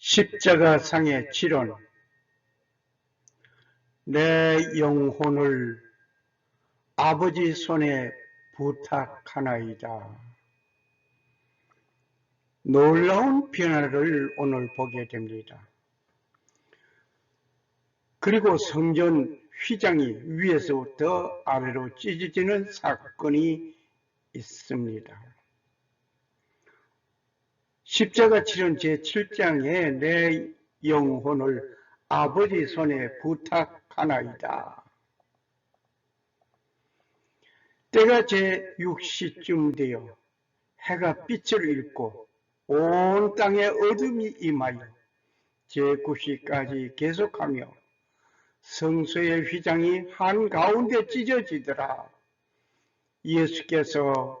십자가상의 치론 내 영혼을 아버지 손에 부탁하나이다. 놀라운 변화를 오늘 보게 됩니다. 그리고 성전 휘장이 위에서부터 아래로 찢어지는 사건이 있습니다. 십자가 치른 제7장에 내 영혼을 아버지 손에 부탁하나이다. 때가 제6시쯤 되어 해가 빛을 잃고 온 땅에 어둠이 임하여 제9시까지 계속하며 성소의 휘장이 한가운데 찢어지더라. 예수께서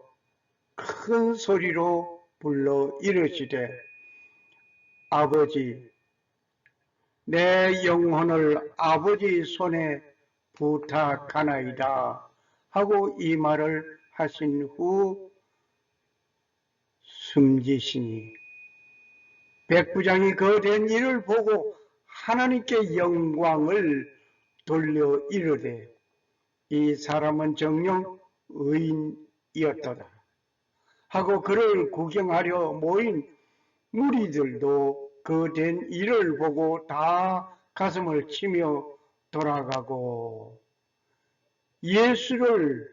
큰 소리로 불러 이르시되 아버지 내 영혼을 아버지 손에 부탁하나이다 하고 이 말을 하신 후 숨지시니 백부장이 그 된 일을 보고 하나님께 영광을 돌려 이르되 이 사람은 정령 의인이었도다 하고 그를 구경하려 모인 무리들도 그 된 일을 보고 다 가슴을 치며 돌아가고 예수를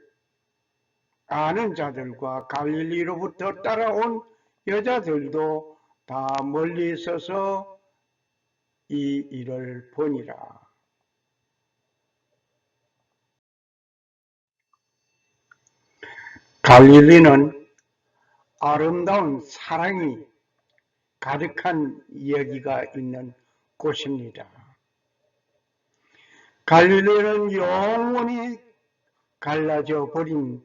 아는 자들과 갈릴리로부터 따라온 여자들도 다 멀리 서서 이 일을 보니라. 갈릴리는 아름다운 사랑이 가득한 이야기가 있는 곳입니다. 갈릴리는 영원히 갈라져 버린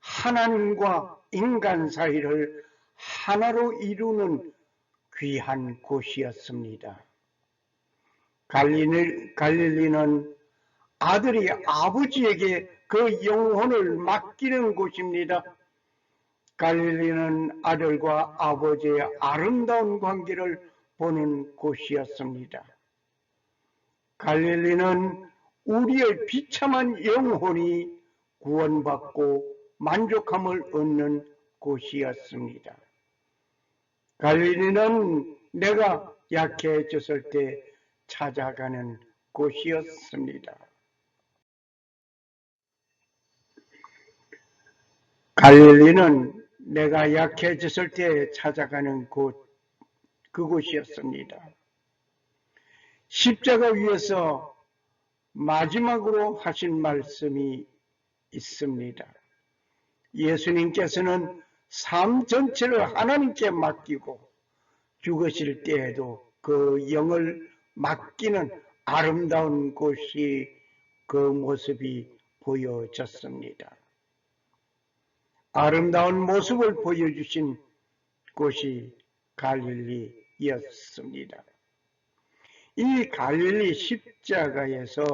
하나님과 인간 사이를 하나로 이루는 귀한 곳이었습니다. 갈릴리, 갈릴리는 아들이 아버지에게 그 영혼을 맡기는 곳입니다. 갈릴리는 아들과 아버지의 아름다운 관계를 보는 곳이었습니다. 갈릴리는 우리의 비참한 영혼이 구원받고 만족함을 얻는 곳이었습니다. 갈릴리는 내가 약해졌을 때 찾아가는 곳이었습니다. 갈릴리는 내가 약해졌을 때 찾아가는 곳, 그곳이었습니다. 십자가 위에서 마지막으로 하신 말씀이 있습니다. 예수님께서는 삶 전체를 하나님께 맡기고 죽으실 때에도 그 영을 맡기는 아름다운 곳이 그 모습이 보여졌습니다. 아름다운 모습을 보여주신 곳이 갈릴리였습니다. 이 갈릴리 십자가에서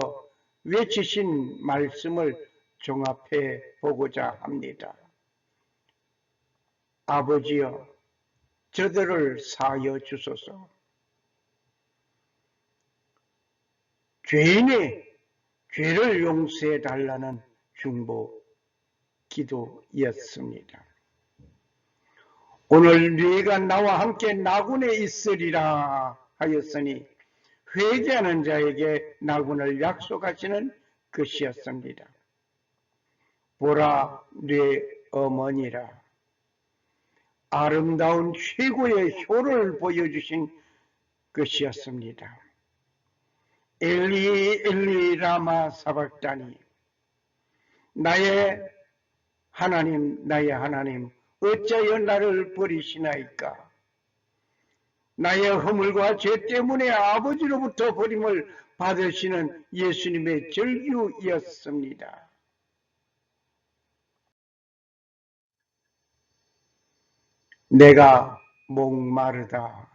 외치신 말씀을 종합해 보고자 합니다. 아버지여, 저들을 사여 주소서. 죄인의 죄를 용서해 달라는 중보 기도였습니다. 오늘 네가 나와 함께 나군에 있으리라 하였으니 회개하는 자에게 나군을 약속하시는 것이었습니다. 보라 네 어머니라 아름다운 최고의 효를 보여주신 것이었습니다. 엘리 엘리 라마 사박다니 나의 하나님, 나의 하나님, 어찌하여 나를 버리시나이까? 나의 허물과 죄 때문에 아버지로부터 버림을 받으시는 예수님의 절규였습니다. 내가 목마르다.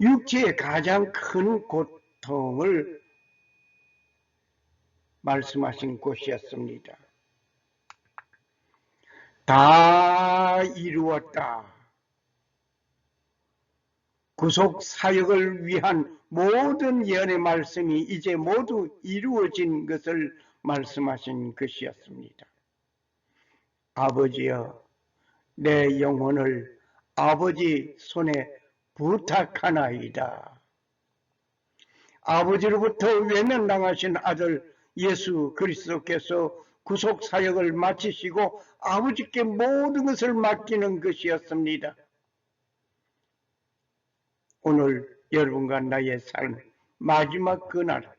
육체의 가장 큰 고통을 말씀하신 곳이었습니다. 다 이루었다. 구속 사역을 위한 모든 예언의 말씀이 이제 모두 이루어진 것을 말씀하신 것이었습니다. 아버지여, 내 영혼을 아버지 손에 부탁하나이다. 아버지로부터 외면당하신 아들 예수 그리스도께서 구속 사역을 마치시고 아버지께 모든 것을 맡기는 것이었습니다. 오늘 여러분과 나의 삶 마지막 그날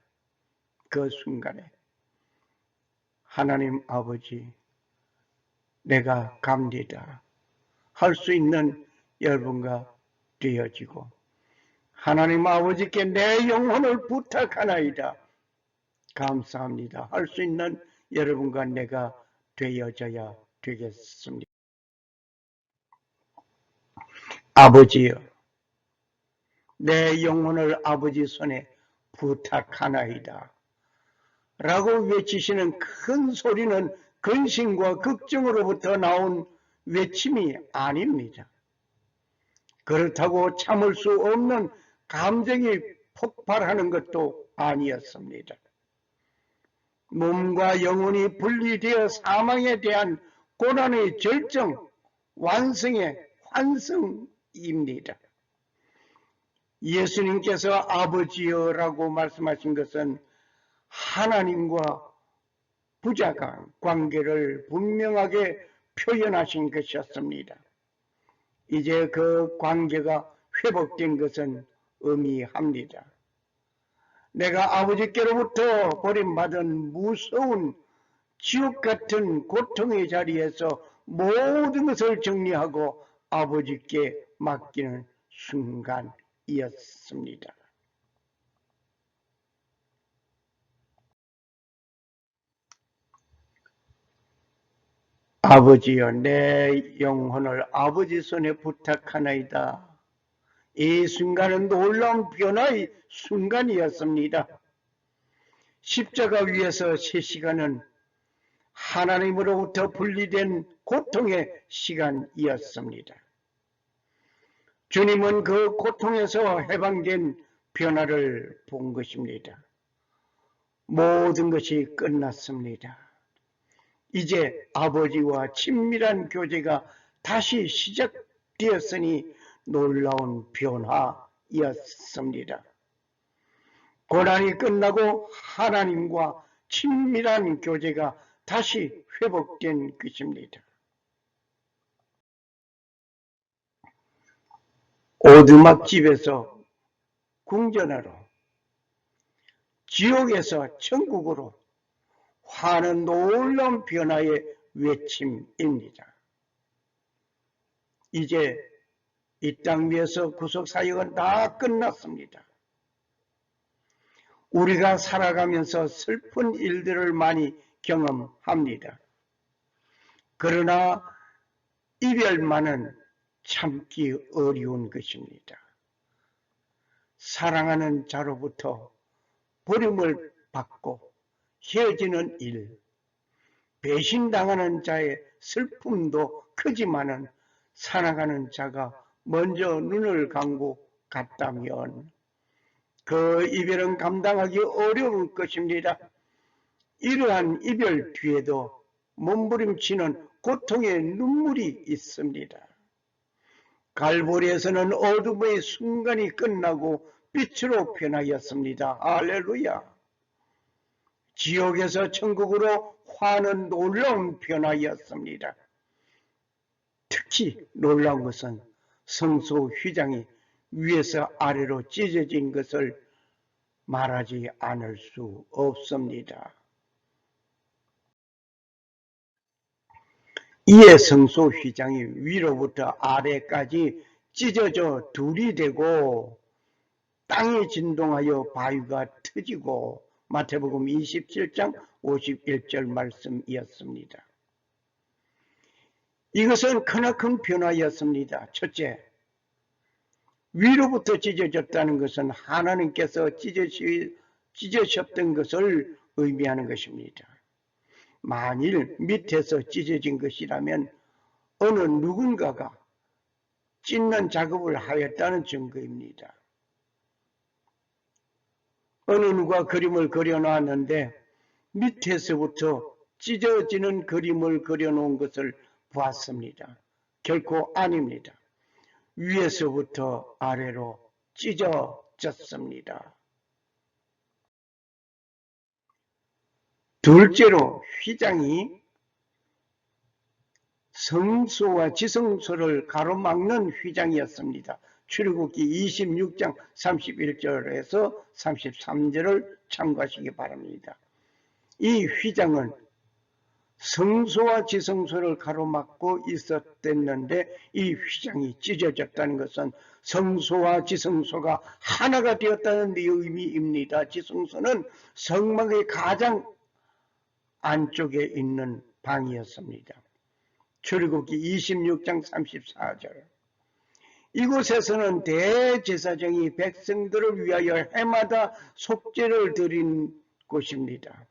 그 순간에 하나님 아버지 내가 갑니다 할 수 있는 여러분과 되어지고 하나님 아버지께 내 영혼을 부탁하나이다. 감사합니다. 할 수 있는 여러분과 내가 되어져야 되겠습니다. 아버지여, 내 영혼을 아버지 손에 부탁하나이다. 라고 외치시는 큰 소리는 근심과 걱정으로부터 나온 외침이 아닙니다. 그렇다고 참을 수 없는 감정이 폭발하는 것도 아니었습니다. 몸과 영혼이 분리되어 사망에 대한 고난의 절정, 완성의 환성입니다. 예수님께서 아버지여라고 말씀하신 것은 하나님과 부자가 관계를 분명하게 표현하신 것이었습니다. 이제 그 관계가 회복된 것은 의미합니다. 내가 아버지께로부터 버림받은 무서운 지옥 같은 고통의 자리에서 모든 것을 정리하고 아버지께 맡기는 순간이었습니다. 아버지여 내 영혼을 아버지 손에 부탁하나이다. 이 순간은 놀라운 변화의 순간이었습니다. 십자가 위에서 세 시간은 하나님으로부터 분리된 고통의 시간이었습니다. 주님은 그 고통에서 해방된 변화를 본 것입니다. 모든 것이 끝났습니다. 이제 아버지와 친밀한 교제가 다시 시작되었으니 놀라운 변화였습니다. 고난이 끝나고 하나님과 친밀한 교제가 다시 회복된 것입니다. 오두막집에서 궁전으로 지옥에서 천국으로 하는 놀라운 변화의 외침입니다. 이제 이 땅 위에서 구속 사역은 다 끝났습니다. 우리가 살아가면서 슬픈 일들을 많이 경험합니다. 그러나 이별만은 참기 어려운 것입니다. 사랑하는 자로부터 버림을 받고 헤어지는 일, 배신당하는 자의 슬픔도 크지만은 사랑하는 자가 먼저 눈을 감고 갔다면 그 이별은 감당하기 어려울 것입니다. 이러한 이별 뒤에도 몸부림치는 고통의 눈물이 있습니다. 갈보리에서는 어둠의 순간이 끝나고 빛으로 변하였습니다. 할렐루야. 지옥에서 천국으로 화는 놀라운 변화였습니다. 특히 놀라운 것은 성소 휘장이 위에서 아래로 찢어진 것을 말하지 않을 수 없습니다. 이에 성소 휘장이 위로부터 아래까지 찢어져 둘이 되고 땅이 진동하여 바위가 터지고 마태복음 27장 51절 말씀이었습니다. 이것은 크나큰 변화였습니다. 첫째, 위로부터 찢어졌다는 것은 하나님께서 찢으시, 찢으셨던 것을 의미하는 것입니다. 만일 밑에서 찢어진 것이라면 어느 누군가가 찢는 작업을 하였다는 증거입니다. 어느 누가 그림을 그려놨는데 밑에서부터 찢어지는 그림을 그려놓은 것을 보았습니다. 결코 아닙니다. 위에서부터 아래로 찢어졌습니다. 둘째로 휘장이 성소와 지성소를 가로막는 휘장이었습니다. 출애굽기 26장 31절에서 33절을 참고하시기 바랍니다. 이 휘장은 성소와 지성소를 가로막고 있었댔는데 이 휘장이 찢어졌다는 것은 성소와 지성소가 하나가 되었다는 의미입니다. 지성소는 성막의 가장 안쪽에 있는 방이었습니다. 출애굽기 26장 34절 이곳에서는 대제사장이 백성들을 위하여 해마다 속죄를 드린 곳입니다.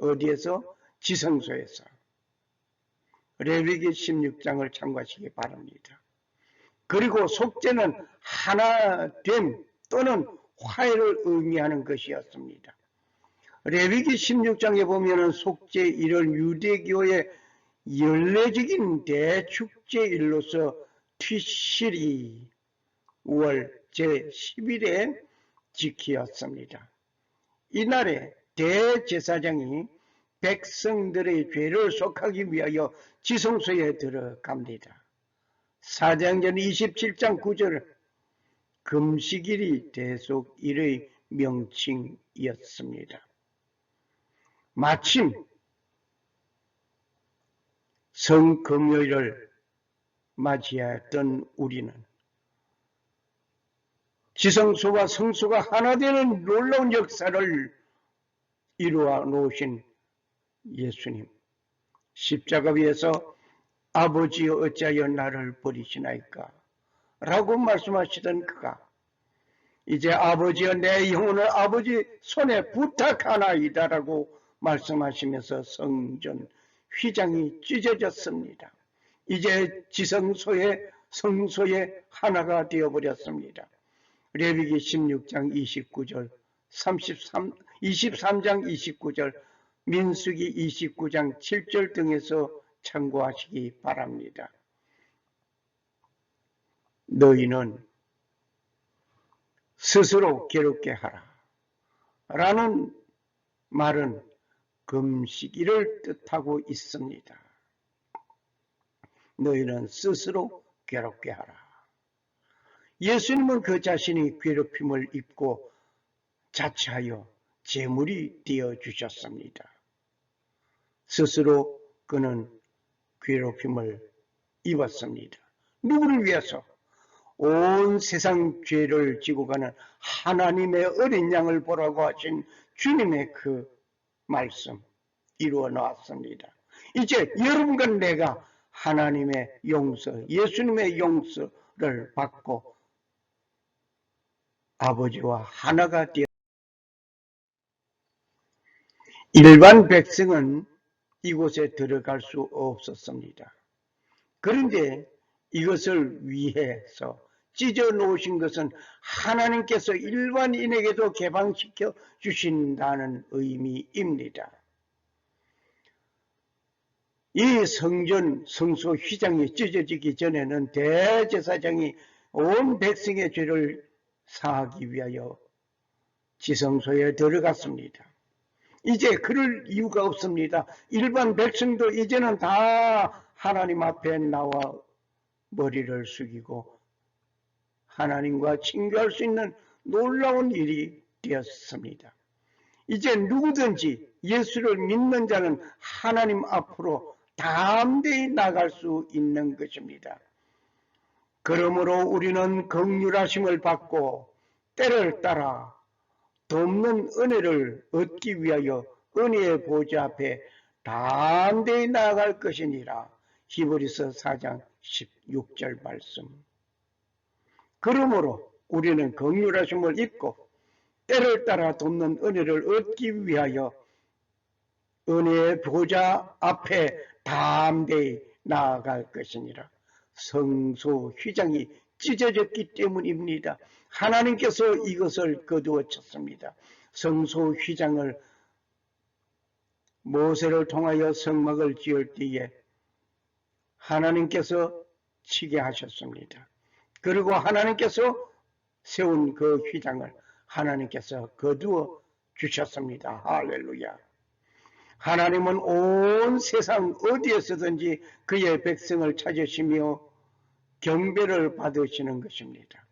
어디에서? 지성소에서. 레위기 16장을 참고하시기 바랍니다. 그리고 속죄는 하나됨 또는 화해를 의미하는 것이었습니다. 레위기 16장에 보면은 속죄 일을 유대교의 연례적인 대축제일로서 티시리 5월 제10일에 지키었습니다. 이날에 대제사장이 백성들의 죄를 속하기 위하여 지성소에 들어갑니다. 사장전 27장 9절 금식일이 대속일의 명칭이었습니다. 마침 성금요일을 맞이했던 우리는 지성소와 성소가 하나 되는 놀라운 역사를 이루어 놓으신 예수님 십자가 위에서 아버지여 어찌하여 나를 버리시나이까 라고 말씀하시던 그가 이제 아버지여 내 영혼을 아버지 손에 부탁하나이다 라고 말씀하시면서 성전 휘장이 찢어졌습니다. 이제 지성소의 성소의 하나가 되어버렸습니다. 레위기 16장 29절, 33, 23장 29절, 민수기 29장 7절 등에서 참고하시기 바랍니다. 너희는 스스로 괴롭게 하라. 라는 말은 금식일을 뜻하고 있습니다. 너희는 스스로 괴롭게 하라. 예수님은 그 자신이 괴롭힘을 입고 자처하여 제물이 되어 주셨습니다. 스스로 그는 괴롭힘을 입었습니다. 누구를 위해서? 온 세상 죄를 지고 가는 하나님의 어린 양을 보라고 하신 주님의 그 말씀 이루어 나왔습니다. 이제 여러분과 내가 하나님의 용서, 예수님의 용서를 받고 아버지와 하나가 되어 일반 백성은 이곳에 들어갈 수 없었습니다. 그런데 이것을 위해서 찢어 놓으신 것은 하나님께서 일반인에게도 개방시켜 주신다는 의미입니다. 이 성전 성소 휘장이 찢어지기 전에는 대제사장이 온 백성의 죄를 사하기 위하여 지성소에 들어갔습니다. 이제 그럴 이유가 없습니다. 일반 백성도 이제는 다 하나님 앞에 나와 머리를 숙이고 하나님과 친교할 수 있는 놀라운 일이 되었습니다. 이제 누구든지 예수를 믿는 자는 하나님 앞으로 담대히 나갈 수 있는 것입니다. 그러므로 우리는 극률하심을 받고 때를 따라 돕는 은혜를 얻기 위하여 은혜의 보좌 앞에 담대히 나아갈 것이니라. 히브리서 4장 16절 말씀. 그러므로 우리는 긍휼하심을 입고 때를 따라 돕는 은혜를 얻기 위하여 은혜의 보좌 앞에 담대히 나아갈 것이니라. 성소 휘장이 찢어졌기 때문입니다. 하나님께서 이것을 거두어 쳤습니다. 성소 휘장을 모세를 통하여 성막을 지을 때에 하나님께서 치게 하셨습니다. 그리고 하나님께서 세운 그 휘장을 하나님께서 거두어 주셨습니다. 할렐루야. 하나님은 온 세상 어디에서든지 그의 백성을 찾으시며 경배를 받으시는 것입니다.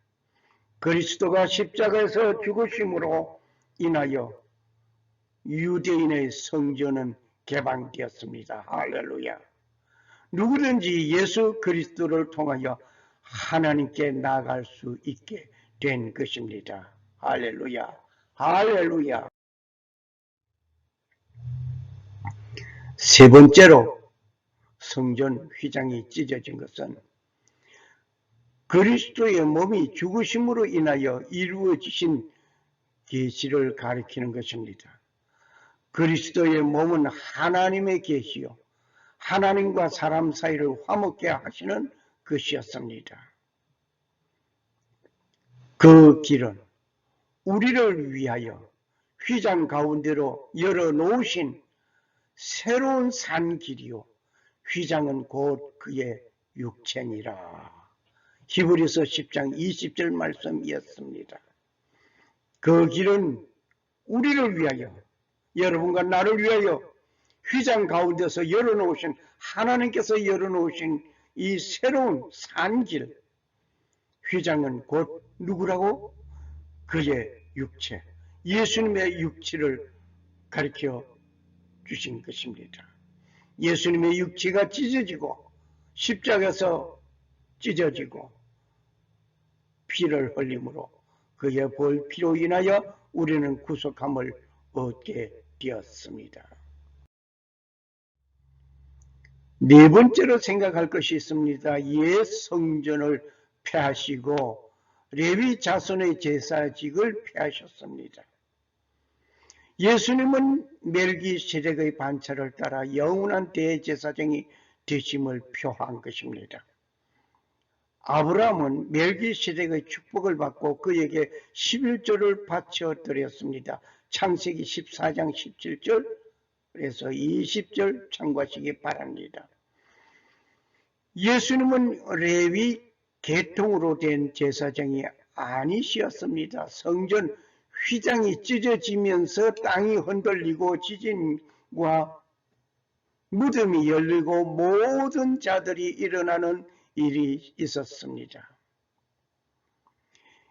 그리스도가 십자가에서 죽으심으로 인하여 유대인의 성전은 개방되었습니다. 할렐루야. 누구든지 예수 그리스도를 통하여 하나님께 나아갈 수 있게 된 것입니다. 할렐루야. 할렐루야. 세 번째로 성전 휘장이 찢어진 것은 그리스도의 몸이 죽으심으로 인하여 이루어지신 계시를 가리키는 것입니다. 그리스도의 몸은 하나님의 계시요 하나님과 사람 사이를 화목게 하시는 것이었습니다. 그 길은 우리를 위하여 휘장 가운데로 열어놓으신 새로운 산길이요 휘장은 곧 그의 육체니라. 히브리서 10장 20절 말씀이었습니다. 그 길은 우리를 위하여 여러분과 나를 위하여 휘장 가운데서 열어놓으신 하나님께서 열어놓으신 이 새로운 산길 휘장은 곧 누구라고? 그의 육체 예수님의 육체를 가리켜 주신 것입니다. 예수님의 육체가 찢어지고 십자가에서 찢어지고 피를 흘림으로 그의 벌 피로 인하여 우리는 구속함을 얻게 되었습니다. 네 번째로 생각할 것이 있습니다. 옛 성전을 폐하시고 레위 자손의 제사직을 폐하셨습니다. 예수님은 멜기세덱의 반차를 따라 영원한 대제사장이 되심을 표한 것입니다. 아브라함은 멜기세덱의 축복을 받고 그에게 11절을 바쳐 드렸습니다. 창세기 14장 17절에서 20절 참고하시기 바랍니다. 예수님은 레위 계통으로 된 제사장이 아니시었습니다. 성전 휘장이 찢어지면서 땅이 흔들리고 지진과 무덤이 열리고 모든 자들이 일어나는 일이 있었습니다.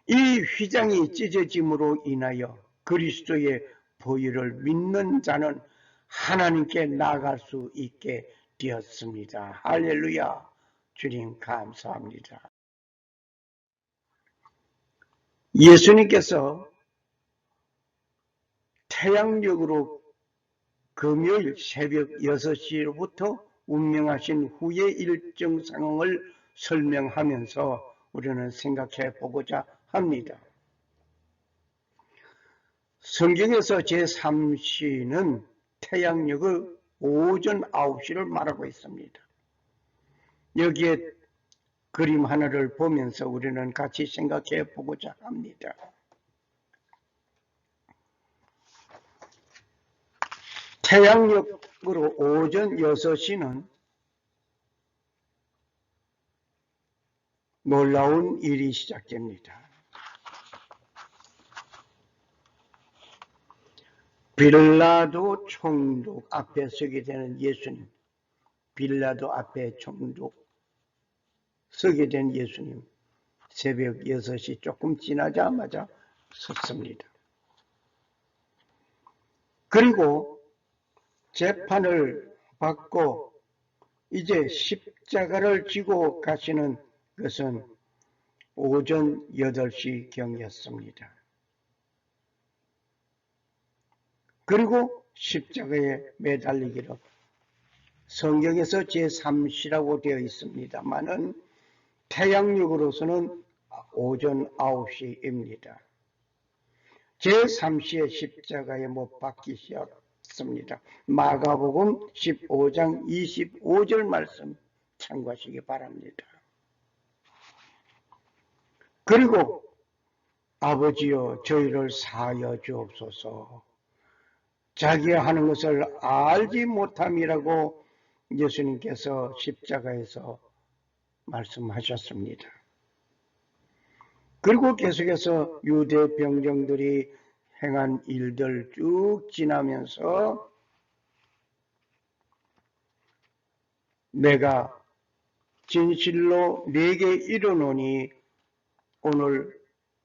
이 휘장이 찢어짐으로 인하여 그리스도의 보혈을 믿는 자는 하나님께 나갈 수 있게 되었습니다. 할렐루야. 주님 감사합니다. 예수님께서 태양력으로 금요일 새벽 6시로부터 운명하신 후의 일정 상황을 설명하면서 우리는 생각해 보고자 합니다. 성경에서 제3시는 태양력의 오전 9시를 말하고 있습니다. 여기에 그림 하나를 보면서 우리는 같이 생각해 보고자 합니다. 태양력으로 오전 6시는 놀라운 일이 시작됩니다. 빌라도 총독 앞에 서게 되는 예수님, 빌라도 앞에 총독 서게 된 예수님, 새벽 6시 조금 지나자마자 섰습니다. 그리고 재판을 받고 이제 십자가를 지고 가시는 것은 오전 8시 경이었습니다. 그리고 십자가에 매달리기로 성경에서 제3시라고 되어 있습니다만은 태양력으로서는 오전 9시입니다. 제3시에 십자가에 못 박히시었 있습니다. 마가복음 15장 25절 말씀 참고하시기 바랍니다. 그리고 아버지여 저희를 사하여 주옵소서. 자기가 하는 것을 알지 못함이라고 예수님께서 십자가에서 말씀하셨습니다. 그리고 계속해서 유대 병정들이 행한 일들 쭉 지나면서 내가 진실로 네게 이르노니 오늘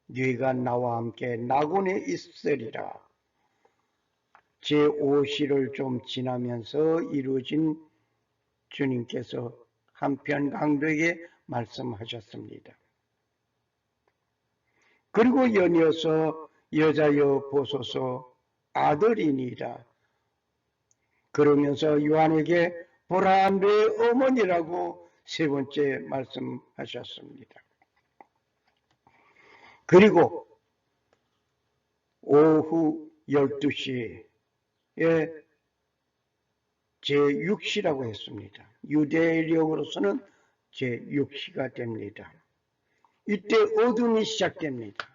네가 나와 함께 나군에 있으리라. 제5시를 좀 지나면서 이루어진 주님께서 한편 강도에게 말씀하셨습니다. 그리고 연이어서 여자여 보소서 아들이니라. 그러면서 요한에게 보라 내 어머니라고 세 번째 말씀하셨습니다. 그리고 오후 12시에 제6시라고 했습니다. 유대력으로서는 제6시가 됩니다. 이때 어둠이 시작됩니다.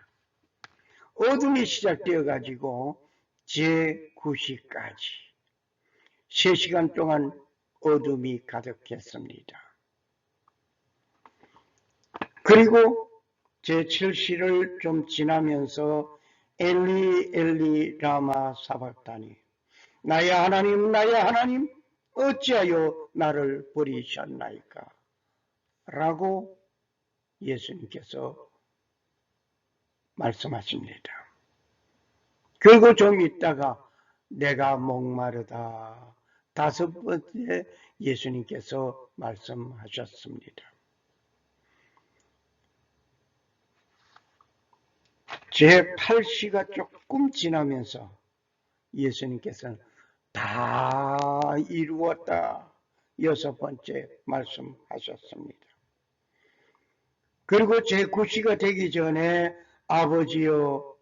어둠이 시작되어 가지고 제9시까지 3시간 동안 어둠이 가득했습니다. 그리고 제7시를 좀 지나면서 엘리 엘리 라마 사박다니 나의 하나님 나의 하나님 어찌하여 나를 버리셨나이까 라고 예수님께서 말씀하십니다. 그리고 좀 있다가 내가 목마르다 다섯 번째 예수님께서 말씀하셨습니다. 제8시가 조금 지나면서 예수님께서는 다 이루었다. 여섯 번째 말씀하셨습니다. 그리고 제9시가 되기 전에 아버지여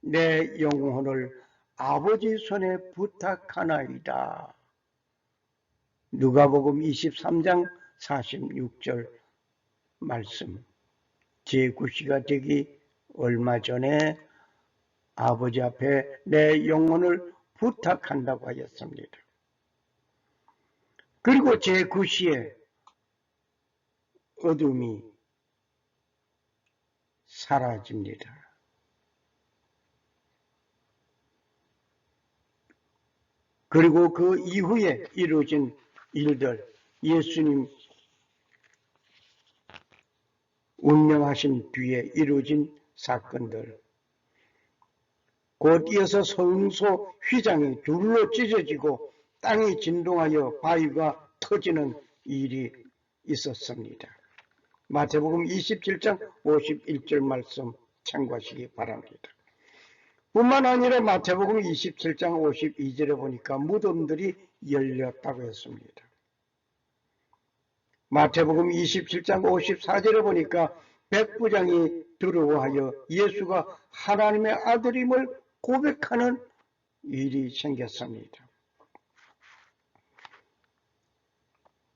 내 영혼을 아버지 손에 부탁하나이다. 누가복음 23장 46절 말씀. 제9시가 되기 얼마 전에 아버지 앞에 내 영혼을 부탁한다고 하였습니다. 그리고 제9시에 어둠이 사라집니다. 그리고 그 이후에 이루어진 일들, 예수님 운명하신 뒤에 이루어진 사건들, 곧 이어서 성소 휘장이 둘로 찢어지고 땅이 진동하여 바위가 터지는 일이 있었습니다. 마태복음 27장 51절 말씀 참고하시기 바랍니다. 뿐만 아니라 마태복음 27장 52절에 보니까 무덤들이 열렸다고 했습니다. 마태복음 27장 54절에 보니까 백부장이 두려워하여 예수가 하나님의 아들임을 고백하는 일이 생겼습니다.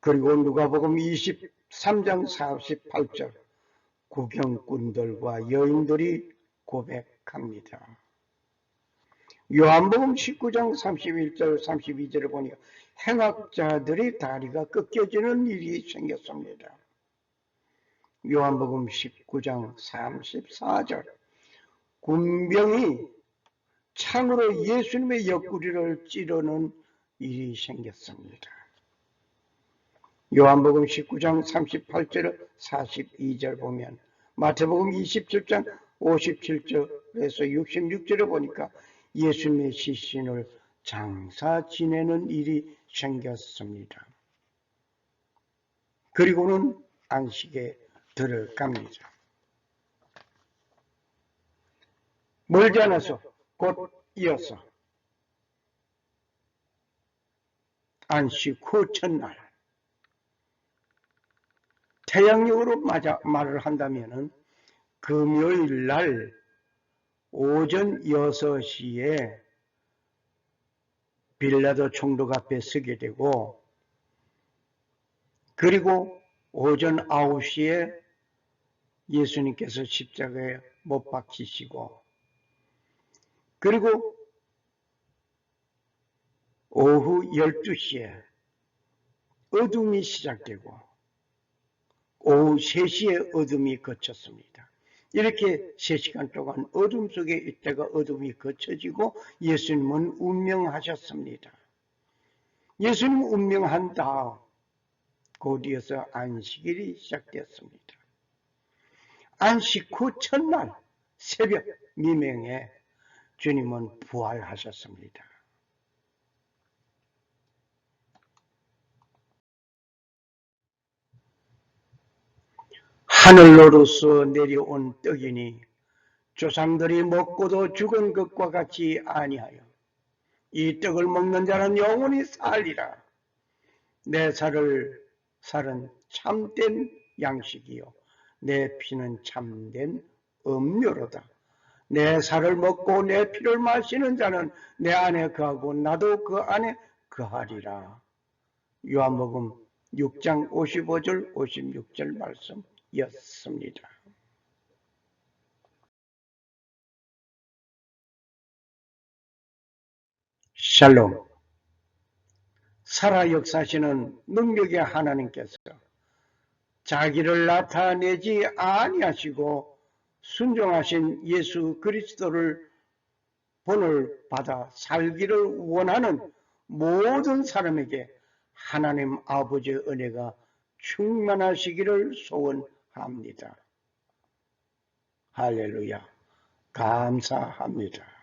그리고 누가복음 23장 48절 구경꾼들과 여인들이 고백합니다. 요한복음 19장 31절 32절을 보니 행악자들이 다리가 꺾여지는 일이 생겼습니다. 요한복음 19장 34절 군병이 창으로 예수님의 옆구리를 찌르는 일이 생겼습니다. 요한복음 19장 38절 42절 보면 마태복음 27장 57절에서 66절에 보니까 예수님의 시신을 장사 지내는 일이 생겼습니다. 그리고는 안식에 들어갑니다. 멀지 않아서 곧 이어서. 안식 후 첫날. 태양력으로 맞아 말을 한다면 금요일 날 오전 6시에 빌라도 총독 앞에 서게 되고 그리고 오전 9시에 예수님께서 십자가에 못 박히시고 그리고 오후 12시에 어둠이 시작되고 오후 3시에 어둠이 거쳤습니다. 이렇게 3시간 동안 어둠 속에 있다가 어둠이 거쳐지고 예수님은 운명하셨습니다. 예수님 운명한 다음 곧이어서 안식일이 시작되었습니다. 안식 후 첫날 새벽 미명에 주님은 부활하셨습니다. 하늘로로서 내려온 떡이니 조상들이 먹고도 죽은 것과 같이 아니하여 이 떡을 먹는 자는 영원히 살리라. 내 살을 살은 참된 양식이요 내 피는 참된 음료로다. 내 살을 먹고 내 피를 마시는 자는 내 안에 거하고 나도 그 안에 거하리라. 요한복음 6장 55절 56절 말씀이었습니다. 샬롬 살아 역사시는 능력의 하나님께서 자기를 나타내지 아니하시고 순종하신 예수 그리스도를 본을 받아 살기를 원하는 모든 사람에게 하나님 아버지의 은혜가 충만하시기를 소원합니다. 할렐루야. 감사합니다.